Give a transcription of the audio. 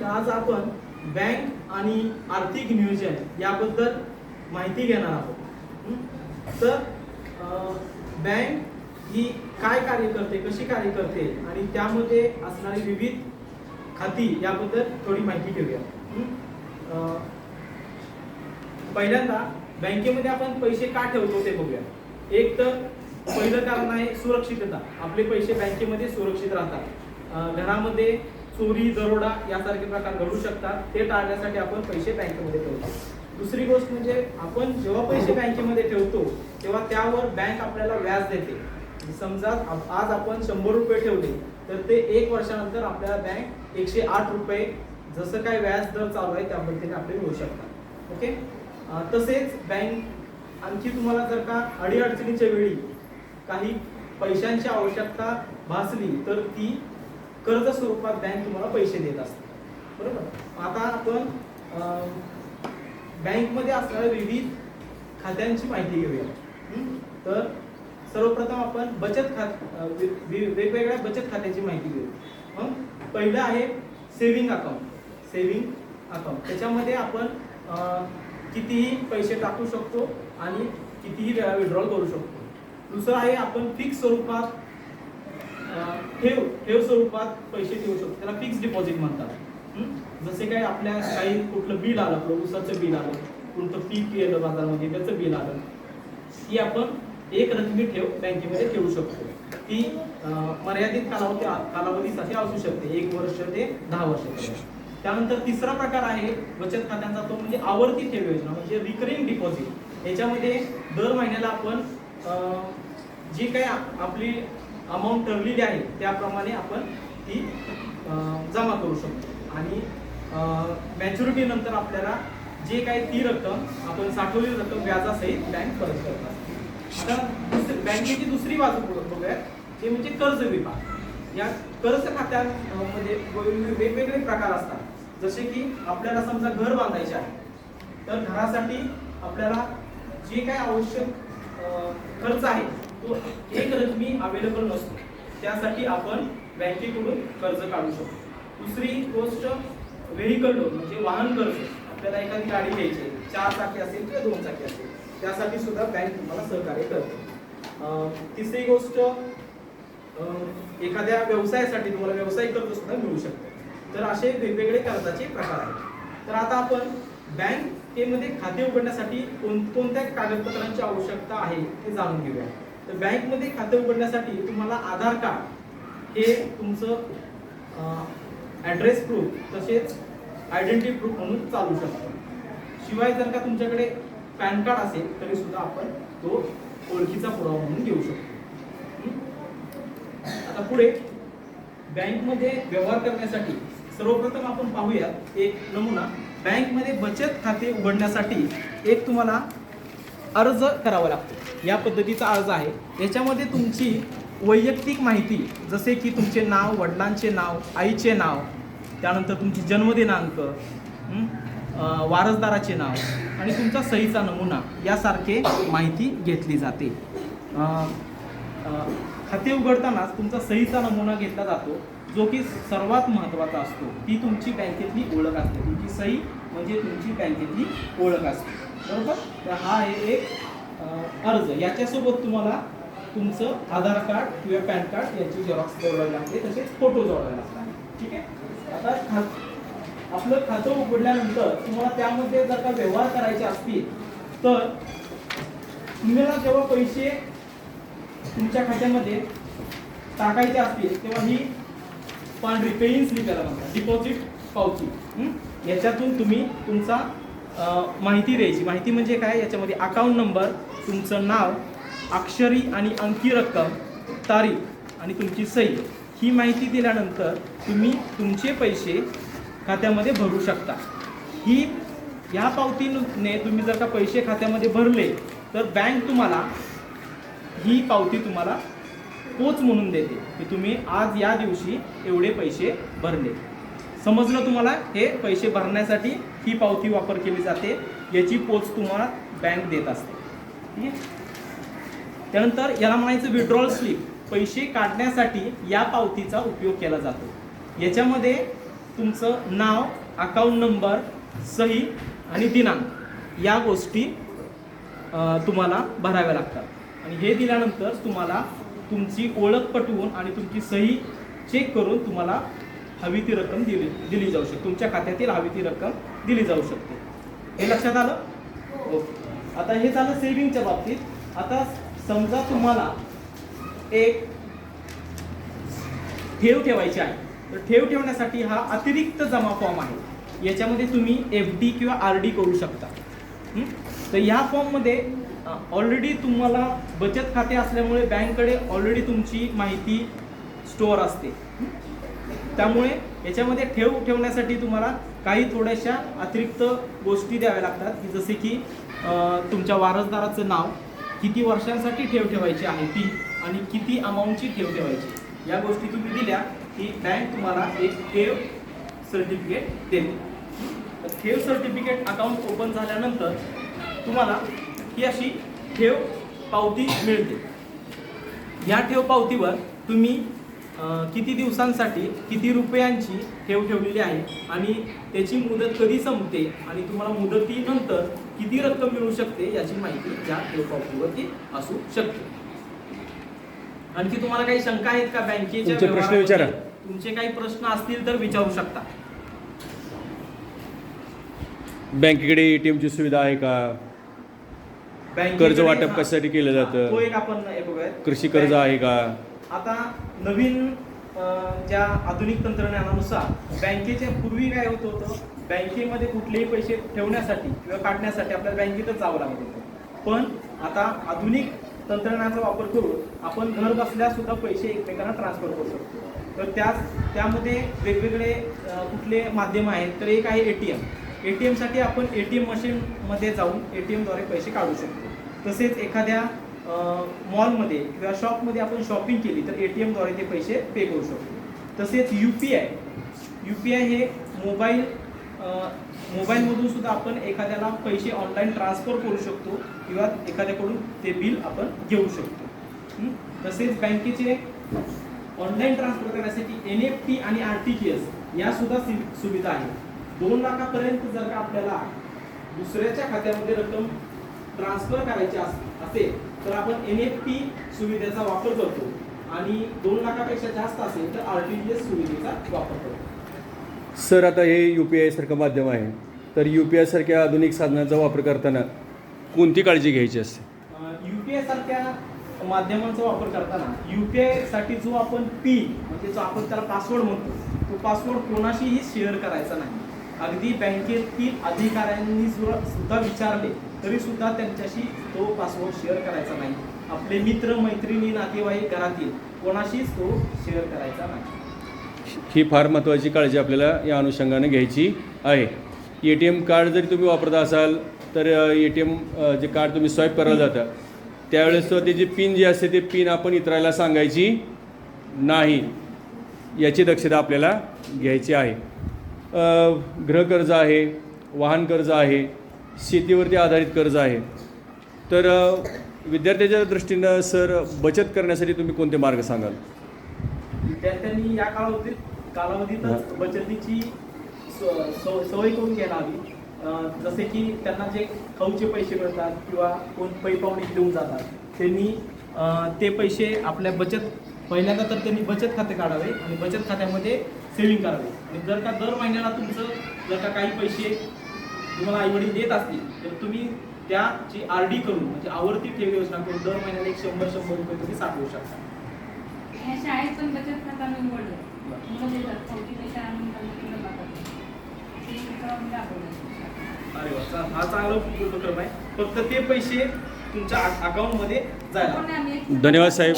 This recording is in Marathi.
तर आज आपण बँक आणि आर्थिक नियोजन याबद्दल माहिती घेणार आहोत. तर बँक ही काय कार्य करते कशी कार्य करते आणि त्यामध्ये असणारी विविध खाती याबद्दल थोडी माहिती घेऊया. पहिल्यांदा बँकेमध्ये आपण पैसे का ठेवतो ते बघूया. एक तर पहिलं कारण आहे सुरक्षितता. आपले पैसे बँकेमध्ये सुरक्षित राहतात. घरामध्ये चोरी दरोडा यासारखे प्रकार घडू शकतात. ते टाळण्यासाठी आपण पैसे बँकेमध्ये ठेवतो. दुसरी गोष्ट म्हणजे आपण जेव्हा पैसे बँकेमध्ये ठेवतो तेव्हा त्यावर बँक आपल्याला व्याज देते. समजा आज आपण शंभर रुपये ठेवले तर ते एक वर्षानंतर आपल्याला बँक एकशे आठ रुपये जसं काय व्याज दर चालू आहे त्या पद्धतीने आपले मिळू शकतात. ओके? तसेच बँक आणखी तुम्हाला जर का अडीअडचणीच्या वेळी काही पैशांची आवश्यकता भासली तर ती कर्ज स्वरूपात बँक तुम्हाला पैसे देत असते. बरोबर? आता आपण बँकमध्ये असणाऱ्या विविध खात्यांची माहिती घेऊया. तर सर्वप्रथम आपण बचत खात वेगवेगळ्या बचत खात्याची माहिती घेऊ. मग पहिलं आहे सेव्हिंग अकाउंट सेव्हिंग अकाउंट त्याच्यामध्ये आपण कितीही पैसे टाकू शकतो आणि कितीही वेळा विड्रॉल करू शकतो. दुसरं आहे आपण फिक्स स्वरूपात ठेव ठेव स्वरूपात पैसे ठेवू शकतो. त्याला फिक्स डिपॉझिट म्हणतात. जसे काय आपल्या काही कुठलं बिल आलं आपलं ऊसाचं बिल आलं कोणतं पीक येलं बाजारामध्ये त्याचं बिल आलं. ती आपण एक रकमी ठेव बँकेमध्ये ठेवू शकतो. ती मर्यादित कालावधी कालावधीसाठी असू शकते. एक वर्ष ते दहा वर्ष. त्यानंतर तिसरा प्रकार आहे बचत खात्यांचा तो म्हणजे आवर्ती ठेव योजना म्हणजे रिकरिंग डिपॉझिट याच्यामध्ये दर महिन्याला आपण जी काही आपली अमाऊंट ठरलेली आहे त्याप्रमाणे आपण ती जमा करू शकतो. आणि मॅच्युरिटी नंतर आपल्याला जे काही ती रक्कम आपण साठवलेली रक्कम व्याजासहित बँक परत करत असते. आता दुसरी- बँकेची दुसरी बाजू बघूया ते म्हणजे कर्ज विभाग. या कर्ज खात्यामध्ये वेगवेगळे प्रकार असतात. जसे की आपल्याला समजा घर बांधायचे आहे तर घरासाठी आपल्याला जे काय आवश्यक खर्च आहे तो एक रकमी अवेलेबल नसतो. त्यासाठी आपण बँकेकडून कर्ज काढू शकतो. दुसरी गोष्ट व्हेकल लोन म्हणजे वाहन कर्ज. आपल्याला एखादी गाडी घ्यायची चार चाकी असेल किंवा दोन चाकी असेल त्यासाठी सुद्धा बँक तुम्हाला सहकार्य करते. तिसरी गोष्ट एखाद्या व्यवसायासाठी तुम्हाला व्यवसाय कर्ज सुद्धा मिळू शकते. तर असे वेगवेगळे कर्जाचे प्रकार आहेत. तर आता आपण बँकेमध्ये खाते उघडण्यासाठी कोणकोणत्या कागदपत्रांची आवश्यकता आहे ते जाणून घेऊया. तर बँकमध्ये खाते उघडण्यासाठी तुम्हाला आधार कार्ड हे तुमचं ॲड्रेस प्रूफ तसेच आयडेंटिटी प्रूफ म्हणून चालू शकतं. शिवाय जर का तुमच्याकडे पॅन कार्ड असेल तरी सुद्धा आपण तो ओळखीचा पुरावा म्हणून घेऊ शकतो. आता पुढे बँकमध्ये व्यवहार करण्यासाठी सर्वप्रथम आपण पाहूयात एक नमुना. बँकमध्ये बचत खाते उघडण्यासाठी एक तुम्हाला अर्ज करावा लागतो. या पद्धतीचा अर्ज आहे. याच्यामध्ये तुमची वैयक्तिक माहिती जसे की तुमचे नाव वडिलांचे नाव आईचे नाव त्यानंतर तुमची जन्मदिनांक वारसदाराचे नाव आणि तुमचा सहीचा नमुना यासारखे माहिती घेतली जाते. खाते उघडतानाच तुमचा सहीचा नमुना घेतला जातो जो की सर्वात महत्त्वाचा असतो. ती तुमची बँकेतली ओळख असते. तुमची सही म्हणजे तुमची बँकेतली ओळख असते. बरोबर? तर हा आहे एक अर्ज. याच्यासोबत तुम्हाला तुमचं आधार कार्ड किंवा पॅन कार्ड याची झेरॉक्स जोडावी लागते तसेच फोटो जोडावे लागतात. ठीक आहे? आता खा आपलं खातं उघडल्यानंतर तुम्हाला त्यामध्ये जर का व्यवहार करायचे असतील तर तुम्हाला जेव्हा पैसे तुमच्या खात्यामध्ये टाकायचे असतील तेव्हा ही पांढरी पेईंग स्लिप याला म्हणतात. डिपॉझिट पावती. याच्यातून तुम्ही तुमचा माहिती द्यायची. माहिती म्हणजे काय? याच्यामध्ये अकाउंट नंबर तुमचं नाव अक्षरी आणि अंकी रक्कम तारीख आणि तुमची सही. ही माहिती दिल्यानंतर तुम्ही तुमचे पैसे खात्यामध्ये भरू शकता. ही ह्या पावतीने तुम्ही जर का पैसे खात्यामध्ये भरले तर बँक तुम्हाला ही पावती तुम्हाला पोच म्हणून देते. की तुम्ही आज या दिवशी एवढे पैसे भरले. समजलं तुम्हाला? हे पैसे भरण्यासाठी ही पावती वापर केली जाते याची पोच तुम्हाला बँक देत असते. ठीक आहे? त्यानंतर याला म्हणायचं विड्रॉल स्लिप पैसे काढण्यासाठी या पावतीचा उपयोग केला जातो. याच्यामध्ये तुमचं नाव अकाउंट नंबर सही आणि दिनांक या गोष्टी तुम्हाला भराव्या लागतात. आणि हे दिल्यानंतर तुम्हाला तुमची ओळख पटवून आणि तुमची सही चेक करून तुम्हाला हवी ती रक्कम दिली दिली जाऊ शकते. तुमच्या खात्यातील हवी ती रक्कम दिली जाऊ शकते. हे लक्षात आलं? ओके. आता हे झालं सेव्हिंगच्या बाबतीत. आता समजा तुम्हाला एक ठेव ठेवायची आहे. तर ठेव ठेवण्यासाठी हा अतिरिक्त जमा फॉर्म आहे. याच्यामध्ये तुम्ही एफ डी किंवा आर डी करू शकता. हं? तर ह्या फॉर्ममध्ये ऑलरेडी तुम्हाला बचत खाते असल्यामुळे बँककडे ऑलरेडी तुमची माहिती स्टोअर असते. हं? त्यामुळे याच्यामध्ये ठेव ठेवण्यासाठी तुम्हाला काही थोड्याशा अतिरिक्त गोष्टी द्याव्या लागतात की जसे की तुमच्या वारसदाराचं नाव किती वर्षांसाठी ठेव ठेवायची आहे ती आणि किती अमाऊंटची ठेव ठेवायची. या गोष्टी तुम्ही दिल्या की बँक तुम्हाला एक ठेव सर्टिफिकेट देते तर ठेव सर्टिफिकेट अकाउंट ओपन झाल्यानंतर तुम्हाला ही अशी ठेव पावती मिळते. या ठेव पावतीवर तुम्ही किती दिवसांसाठी किती रुपयांची ठेव ठेवलेली आहे आणि त्याची मुदत कधी संपते आणि तुम्हाला मुदतीनंतर किती रक्कम मिळू शकते याची माहिती या ठेव पावतीवरती असू शकते आणखी तुम्हाला काही शंका आहेत का बँकेच्या तुमचे प्रश्न? विचारा. तुमचे काही प्रश्न असतील तर विचारू शकता बँकेकडे एटीएमची सुविधा आहे का कर्ज वाटप कशासाठी केलं जातं? तो एक आपण बघूयात कृषी कर्ज आहे का आता नवीन ज्या आधुनिक तंत्रज्ञानानुसार बँकेच्या पूर्वी काय होत होतं? बँकेमध्ये कुठलेही पैसे ठेवण्यासाठी किंवा काढण्यासाठी आपल्याला बँकेतच जावं लागत होतं. पण आता आधुनिक तंत्रज्ञानाचा वापर करून आपण घर बसल्या सुद्धा पैसे एकमेकांना ट्रान्सफर करू शकतो. तर त्याच त्यामध्ये वेगवेगळे कुठले माध्यम आहेत? तर एक आहे A T M. A T एमसाठी आपण ए टी एम मशीनमध्ये जाऊन ए टी एमद्वारे पैसे काढू शकतो. तसेच एखाद्या मॉलमध्ये किंवा शॉपमध्ये आपण शॉपिंग केली तर ए टी एमद्वारे ते पैसे पे करू शकतो. तसेच U P I U P I हे मोबाईल मोबाईलमधून सुद्धा आपण एखाद्याला पैसे ऑनलाईन ट्रान्सफर करू शकतो किंवा एखाद्याकडून ते बिल आपण घेऊ शकतो. तसेच बँकेचे ऑनलाईन ट्रान्सफर करण्यासाठी एन एफ टी आणि आर टी जी एस यासुद्धा सि- सुविधा आहेत. दोन लाखापर्यंत जर का आपल्याला दुसऱ्याच्या खात्यामध्ये रक्कम ट्रान्सफर करायची अस- असेल तर आपण एन एफ टी सुविधेचा वापर करतो आणि दोन लाखापेक्षा जास्त असेल तर आर टी जी एस सुविधेचा वापर करतो. सर आता हे यू पी आय सारखं माध्यम आहे. तर यू पी आय सारख्या आधुनिक साधनांचा वापर करताना कोणती काळजी घ्यायची असते? यू पी आय सारख्या माध्यमांचा वापर करताना यू पी आयसाठी जो आपण पी म्हणजे जो आपण त्याला पासवर्ड म्हणतो तो पासवर्ड कोणाशीही शेअर करायचा नाही. अगदी बँकेतील अधिकाऱ्यांनी सुद्धा विचारले तरी सुद्धा त्यांच्याशी तो पासवर्ड शेअर करायचा नाही. आपले मित्र मैत्रिणी नातेवाईक घरातील कोणाशीच तो शेअर करायचा नाही. ही फार महत्त्वाची काळजी आपल्याला या अनुषंगाने घ्यायची आहे. ए टी एम कार्ड जरी तुम्ही वापरत असाल तर ए टी एम जे कार्ड तुम्ही स्वाईप करायला जाता त्यावेळेस त्याची पिन जी असते ते पिन आपण इतरायला सांगायची नाही. याची दक्षता आपल्याला घ्यायची आहे. गृहकर्ज आहे वाहन कर्ज आहे शेतीवरती आधारित कर्ज आहे. तर विद्यार्थ्याच्या दृष्टीनं सर बचत करण्यासाठी तुम्ही कोणते मार्ग सांगाल? विद्यार्थ्यांनी या कालावधीत कालावधीतच बचतीची सवय करून घ्यायला हवी. जसे की त्यांना जे खाऊचे पैसे मिळतात किंवा कोण पै पाहुणे देऊन जातात त्यांनी ते पैसे आपल्या बचत पहिल्यांदा तर त्यांनी बचत खाते काढावे आणि बचत खात्यामध्ये सेव्हिंग करावे. आणि जर का दर महिन्याला तुमचं जर का काही पैसे तुम्हाला आईवडील देत असतील तर तुम्ही त्याची आर डी करून म्हणजे आवर्ती ठेव योजना करून दर महिन्याला एक शंभर शंभर रुपये तुम्ही साठवू शकता. ह्या शाळेत पण बचत खाता मी मुलं देतात ते दाखवलं. अरे वा चा- हा चांगला उपक्रम आहे. फक्त ते पैसे तुमच्या अकाउंटमध्ये जायला पण आम्ही एक- धन्यवाद साहेब.